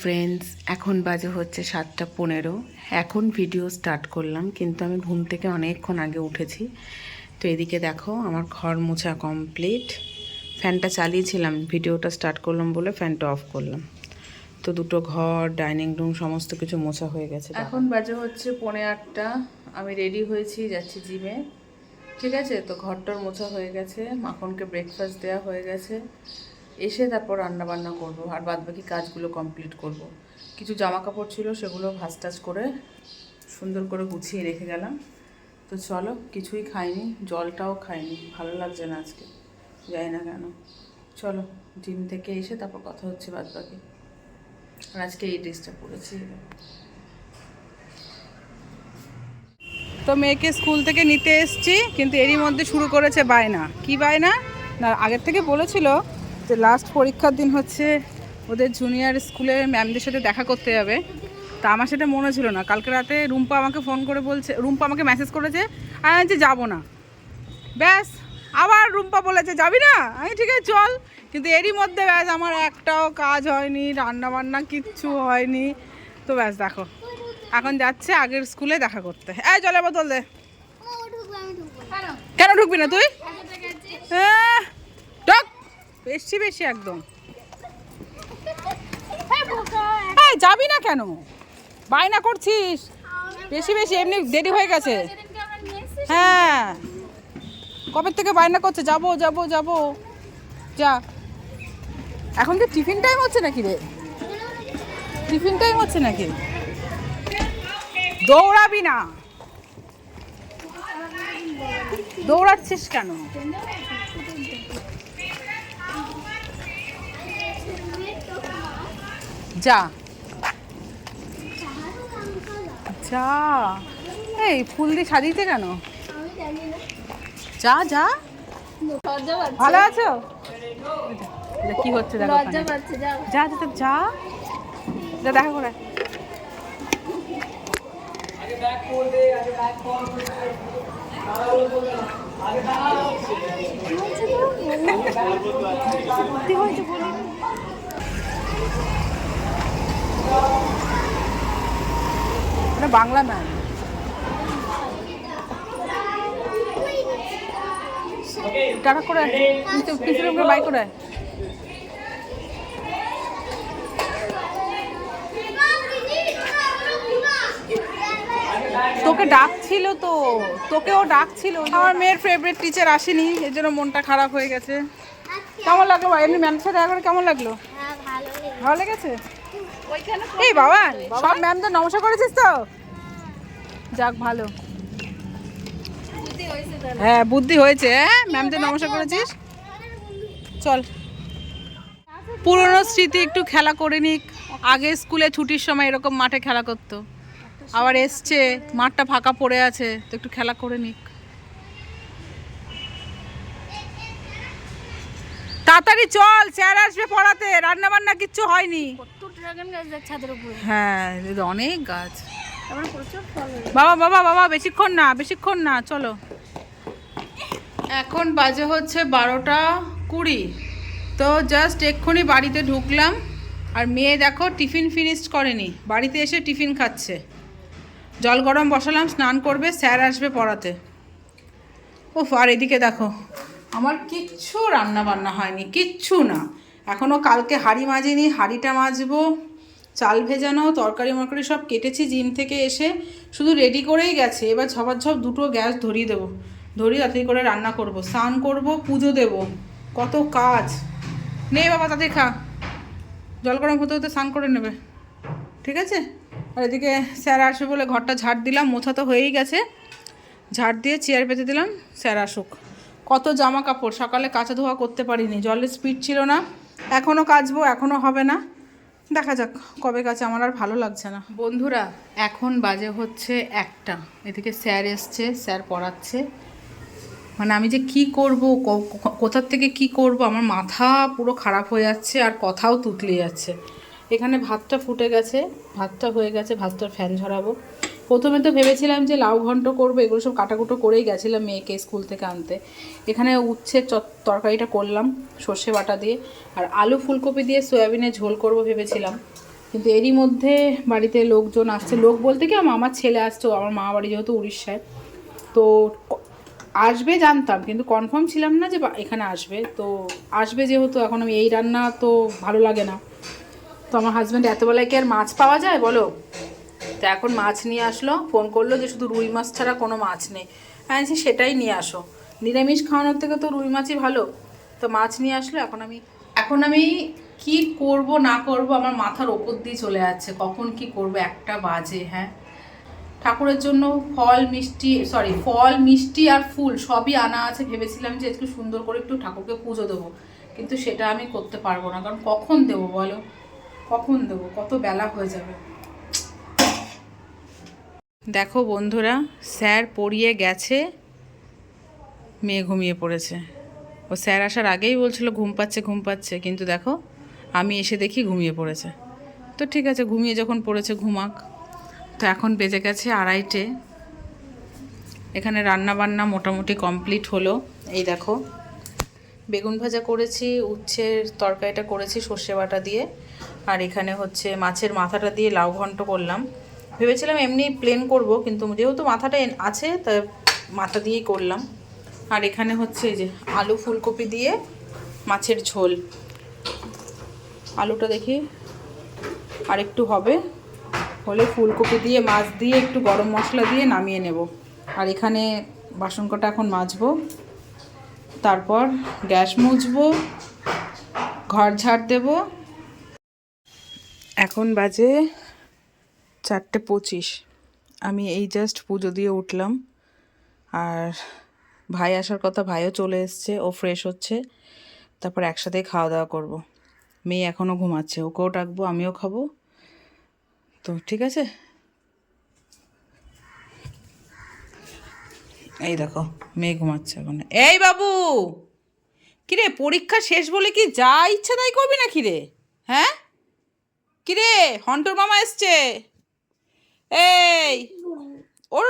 Friends এখন বাজে হচ্ছে সাতটা পনেরো। এখন ভিডিও স্টার্ট করলাম, কিন্তু আমি ঘুম থেকে অনেকক্ষণ আগে উঠেছি। তো এদিকে দেখো, আমার ঘর মোছা কমপ্লিট ফ্যানটা চালিয়েছিলাম ভিডিওটা স্টার্ট করলাম বলে ফ্যানটা অফ করলাম। তো দুটো ঘর ডাইনিং রুম সমস্ত কিছু মোছা হয়ে গেছে এখন বাজে হচ্ছে পৌনে আটটা, আমি রেডি হয়েছি, যাচ্ছি জিমে ঠিক আছে? তো ঘরটার মোছা হয়ে গেছে, মাখনকে ব্রেকফাস্ট দেওয়া হয়ে গেছে। এসে তারপর রান্না বান্না করব আর বাদ বাকি কাজগুলো কমপ্লিট করব। কিছু জামা কাপড় ছিল সেগুলো ভাজ টাজ করে সুন্দর করে গুছিয়ে রেখে গেলাম। তো চলো, কিছুই খাইনি, জলটাও খাইনি, ভালো লাগছে না আজকে, যাই না কেন। চলো, জিম থেকে এসে তারপর কথা হচ্ছে বাদ বাকি আর আজকে এই ড্রেসটা পরেছি। তো মেয়েকে স্কুল থেকে নিতে এসছি, কিন্তু এরই মধ্যে শুরু করেছে বায়না। কি বায়না? না, আগের থেকে বলেছিল যে লাস্ট পরীক্ষার দিন হচ্ছে ওদের জুনিয়র স্কুলে ম্যামদের সাথে দেখা করতে যাবে। তা আমার সেটা মনে ছিল না। কালকে রাতে রুম্পা আমাকে ফোন করে বলছে রুম্পা আমাকে মেসেজ করেছে আমি বলছি যাব না। ব্যাস আবার রুম্পা বলেছে যাবি না? আমি ঠিক আছে চল। কিন্তু এরই মধ্যে ব্যাস আমার একটাও কাজ হয়নি রান্না বান্না কিচ্ছু হয়নি। তো ব্যাস দেখো। এখন যাচ্ছে আগের স্কুলে দেখা করতে। এই জলে বোতল দে। কেন ঢুকবি না তুই? হ্যাঁ, বেশি বেশি একদম। হ্যাঁ যাবি না কেন? বায়না করছিস? বেশি বেশি এমনি দেরি হয়ে গেছে। হ্যাঁ। কবে থেকে বায়না করছে? যাব যাব যাব। যা। এখন কি টিফিন টাইম হচ্ছে নাকি রে? টিফিন টাইম হচ্ছে নাকি? দৌড়াবি না। দৌড়াচ্ছিস কেন? যা। যা। এই ফুল দিয়ে সাজিয়েছে কেন? যা যা। ভালো আছো? কি হচ্ছে দেখো যা যা যা যা। দেখা করে। ওটা বাংলা ম্যাম। টাকা করে পিছনে করে বাই করে তোকে ডাকছিল তো। তোকেও ডাকছিল। আমার মেয়ের ফেভারিট টিচার আসেনি এর জন্য মনটা খারাপ হয়ে গেছে। কেমন লাগল এমনি ম্যামের সাথে একবার কেমন লাগল? ভালো লেগেছে। এই বাবা সব ম্যামদের নমস্কার করেছিস তো? যাক ভালো। হ্যাঁ বুদ্ধি হয়েছে হ্যাঁ ম্যামদের নমস্কার করেছিস? চল। পুরনো স্মৃতি একটু খেলা করে নিক। আগে স্কুলে ছুটির সময় এরকম মাঠে খেলা করতো। আবার এসছে মাঠটা ফাঁকা পড়ে আছে তো একটু খেলা করে নিক। তাড়াতাড়ি চল স্যার আসবে পড়াতে রান্না বান্না কিচ্ছু হয়নি। হ্যাঁ অনেক গাছ। বাবা বাবা বাবা বেশিক্ষণ না বেশিক্ষণ না চলো। এখন বাজে হচ্ছে বারোটা কুড়ি। তো জাস্ট এক্ষুনি বাড়িতে ঢুকলাম। আর মেয়ে দেখো টিফিন ফিনিশ করেনি। বাড়িতে এসে টিফিন খাচ্ছে। জল গরম বসালাম স্নান করবে স্যার আসবে পড়াতে। উফ আর এদিকে দেখো আমার কিচ্ছু রান্না বান্না হয়নি কিচ্ছু না। এখনও কালকে হাঁড়ি মাজিনি হাঁড়িটা মাজবো। চাল ভেজানো, তরকারি, মরকারি সব কেটেছি, জিম থেকে এসে শুধু রেডি করেই গেছে। এবার ঝপার ঝপ দুটো গ্যাস ধরিয়ে দেবো। ধরিয়ে তাড়াতাড়ি করে রান্না করব। স্নান করব, পুজো দেব। কত কাজ। নে বাবা তাদের খা। জল গরম হতে হতে স্নান করে নেবে। ঠিক আছে? আর এদিকে স্যার আসবে বলে ঘরটা ঝাড় দিলাম। মোছা তো হয়েই গেছে। ঝাড় দিয়ে চেয়ার পেতে দিলাম। স্যার আসুক। কত জামা কাপড়। সকালে কাচা ধোয়া করতে পারিনি। জলের স্পিড ছিল না। এখনও কাচবো এখনও হবে না। দেখা যাক কবে কাছে আমার আর ভালো লাগছে না। বন্ধুরা, এখন বাজে হচ্ছে একটা। এদিকে স্যার এসছে, স্যার পড়াচ্ছে। মানে আমি যে কি করব কোথার থেকে কি করব, আমার মাথা পুরো খারাপ হয়ে যাচ্ছে আর কথাও তুতলে যাচ্ছে। এখানে ভাতটা ফুটে গেছে, ভাতটা হয়ে গেছে, ভাতটার ফ্যান ঝরাবো। প্রথমে তো ভেবেছিলাম যে লাউ ঘন্ট করব, এগুলো সব কাটাকুটো করেই গেছিলাম মেয়েকে স্কুল থেকে আনতে। এখানে উচ্ছে তরকারিটা করলাম, সর্ষে বাটা দিয়ে, আর আলু ফুলকপি দিয়ে সয়াবিনের ঝোল করব ভেবেছিলাম। কিন্তু এরই মধ্যে বাড়িতে লোকজন আসছে। লোক বলতে কি, আমার আমার ছেলে আসছে আমার মা বাড়ি যেহেতু উড়িষ্যায়। তো আসবে জানতাম, কিন্তু কনফার্ম ছিলাম না যে এখানে আসবে। তো আসবে যেহেতু, এখন আমি এই রান্না তো ভালো লাগে না। তো আমার হাজব্যান্ড এতবেলায় কি আর মাছ পাওয়া যায় বলো? তো এখন মাছ নিয়ে আসলো, ফোন করল যে শুধু রুই মাছ ছাড়া কোনো মাছ নেই। হ্যাঁ সেটাই নিয়ে আসো। নিরামিষ খাওয়ানোর থেকে তো রুই মাছই ভালো। তো মাছ নিয়ে আসলো, এখন আমি এখন আমি কি করব, না করব, আমার মাথার ওপর দিয়ে চলে যাচ্ছে। কখন কি করব, একটা বাজে হ্যাঁ? ঠাকুরের জন্য ফল, মিষ্টি সরি ফল, মিষ্টি আর ফুল সবই আনা আছে। ভেবেছিলাম যে একটু সুন্দর করে একটু ঠাকুরকে পুজো দেবো। কিন্তু সেটা আমি করতে পারব না। কারণ কখন দেবো বলো? কখন দেবো? কত বেলা হয়ে যাবে? দেখো বন্ধুরা, স্যার পড়িয়ে গেছে, মেয়ে ঘুমিয়ে পড়েছে। ও স্যার আসার আগেই বলছিল, ঘুম পাচ্ছে ঘুম পাচ্ছে। কিন্তু দেখো, আমি এসে দেখি ঘুমিয়ে পড়েছে। তো ঠিক আছে, ঘুমিয়ে যখন পড়েছে, ঘুমাক। তো এখন বেজে গেছে আড়াইটে। এখানে রান্না বান্না মোটামুটি কমপ্লিট হলো। এই দেখো, বেগুন ভাজা করেছি, উচ্ছের তরকারিটা করেছি সর্ষে বাটা দিয়ে। আর এখানে হচ্ছে মাছের মাথাটা দিয়ে লাউ ঘন্ট করলাম। ভেবেছিলাম এমনি প্লেন করব, কিন্তু যেহেতু মাথাটা আছে তাই মাথা দিয়েই করলাম। আর এখানে হচ্ছে যে আলু ফুলকপি দিয়ে মাছের ঝোল। আলুটা দেখি আর একটু হবে। হলে ফুলকপি দিয়ে, মাছ দিয়ে একটু গরম মশলা দিয়ে নামিয়ে নেব। আর এখানে বাসন কটা এখন মাজবো। তারপর গ্যাস মুছবো, ঘর ঝাড় দেব। এখন বাজে চারটে পঁচিশ। আমি এই জাস্ট পুজো দিয়ে উঠলাম। আর ভাই আসার কথা ভাইও চলে এসছে, ও ফ্রেশ হচ্ছে। তারপর একসাথে খাওয়া দাওয়া করব। মেয়ে এখনও ঘুমাচ্ছে, ওকেও ডাকবো, আমিও খাব। তো ঠিক আছে? এই দেখো, মেয়ে ঘুমাচ্ছে এখন। এই বাবু! কিরে, পরীক্ষা শেষ বলে কি যা ইচ্ছা তাই করবি না কিরে হ্যাঁ? কিরে, হন্টর মামা এসছে। এই ওর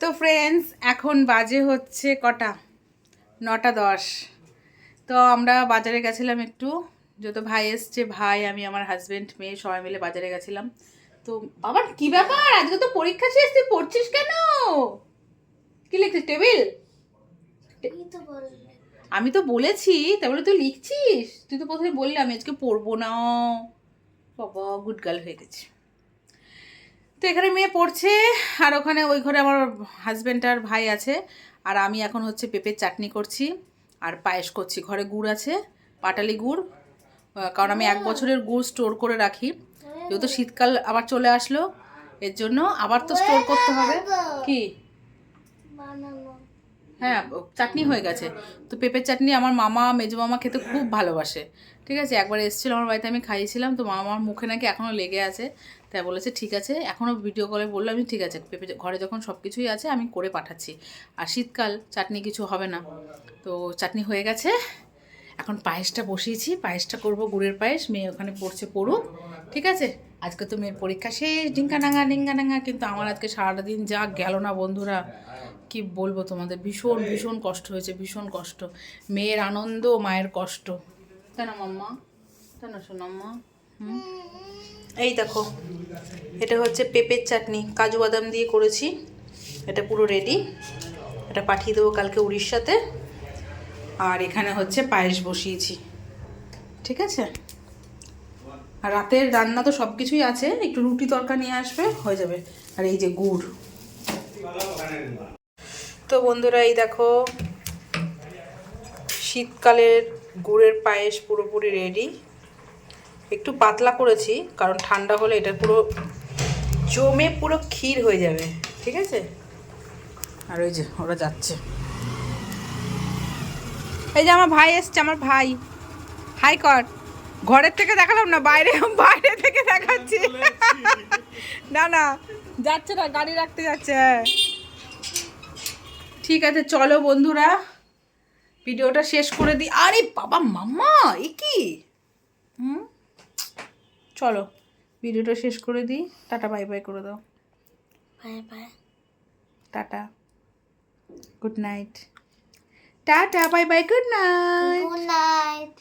তো ফ্রেন্ডস এখন বাজে হচ্ছে কটা নটা দশ তো আমরা বাজারে গেছিলাম একটু যত ভাই এসছে ভাই আমি আমার হাজবেন্ড মেয়ে সবাই মিলে বাজারে গেছিলাম তো বাবার কি ব্যাপার আজকে তো পরীক্ষা শেষ তুই পড়ছিস কেন কি লিখছিস টেবিল আমি তো বলেছি তাহলে তুই লিখছিস তুই তো প্রথমে বললি আমি আজকে পড়ব না বাবা গুড গার্ল হয়ে গেছে। তো এখানে মেয়ে পড়ছে আর ওখানে ওই ঘরে আমার হাজব্যান্ড আর ভাই আছে আর আমি এখন হচ্ছে পেঁপের চাটনি করছি আর পায়েস করছি। ঘরে গুড় আছে পাটালি গুড় কারণ আমি এক বছরের গুড় স্টোর করে রাখি। যেহেতু শীতকাল আবার চলে আসলো এর জন্য আবার তো স্টোর করতে হবে। কি? হ্যাঁ চাটনি হয়ে গেছে। তো পেঁপের চাটনি আমার মামা মেজো মামা খেতে খুব ভালোবাসে। ঠিক আছে, একবার এসেছিল আমার বাড়িতে, আমি খাইয়েছিলাম, তো মামার মুখে নাকি এখনও লেগে আছে। তাই বলেছে, ঠিক আছে এখনও ভিডিও কলে বলল আমি, ঠিক আছে, পেঁপে ঘরে যখন সব কিছুই আছে, আমি করে পাঠাচ্ছি। আর শীতকাল, চাটনি কিছু হবে না। তো চাটনি হয়ে গেছে। এখন পায়েসটা বসিয়েছি, পায়েসটা করব গুড়ের পায়েস, মেয়ে ওখানে পড়ছে পড়ুক, ঠিক আছে? আজকে তো মেয়ের পরীক্ষা শেষ ডিঙ্কা ডাঙ্গা ডিঙ্গা ডাঙ্গা কিন্তু আমার আজকে সারাটা দিন যা গেল না বন্ধুরা, কি বলব তোমাদের? ভীষণ ভীষণ কষ্ট হয়েছে, ভীষণ কষ্ট। মেয়ের আনন্দ, মায়ের কষ্ট। তাই না মাম্মা তাই না সোনাম্মা এই দেখো, এটা হচ্ছে পেঁপের চাটনি। কাজু বাদাম দিয়ে করেছি। এটা পুরো রেডি এটা পাঠিয়ে দেবো কালকে উড়িষ্যাতে। আর এখানে হচ্ছে পায়েস বসিয়েছি। ঠিক আছে? আর রাতের রান্না তো সব কিছুই আছে। একটু রুটি তরকা নিয়ে আসবে, হয়ে যাবে। আর এই যে গুড়। তো বন্ধুরা, এই দেখো, শীতকালের গুড়ের পায়েস পুরোপুরি রেডি একটু পাতলা করেছি, কারণ ঠান্ডা হলে এটা পুরো জমে পুরো ক্ষীর হয়ে যাবে, ঠিক আছে? আর ওই যে, ওরা যাচ্ছে। এই যে আমার ভাই এসছে, আমার ভাই। হাই কর। ঘরের থেকে দেখালাম না, বাইরে বাইরে থেকে দেখাচ্ছি। না না, যাচ্ছে না, গাড়ি রাখতে যাচ্ছে হ্যাঁ। ঠিক আছে, চলো বন্ধুরা। ভিডিওটা শেষ করে দিই। আরে বাবা মাম্মা এ কি? হুম? চলো ভিডিওটা শেষ করে দিই। টাটা বাই বাই করে দাও। Bye bye. Tata. Good night. Tata bye bye good night.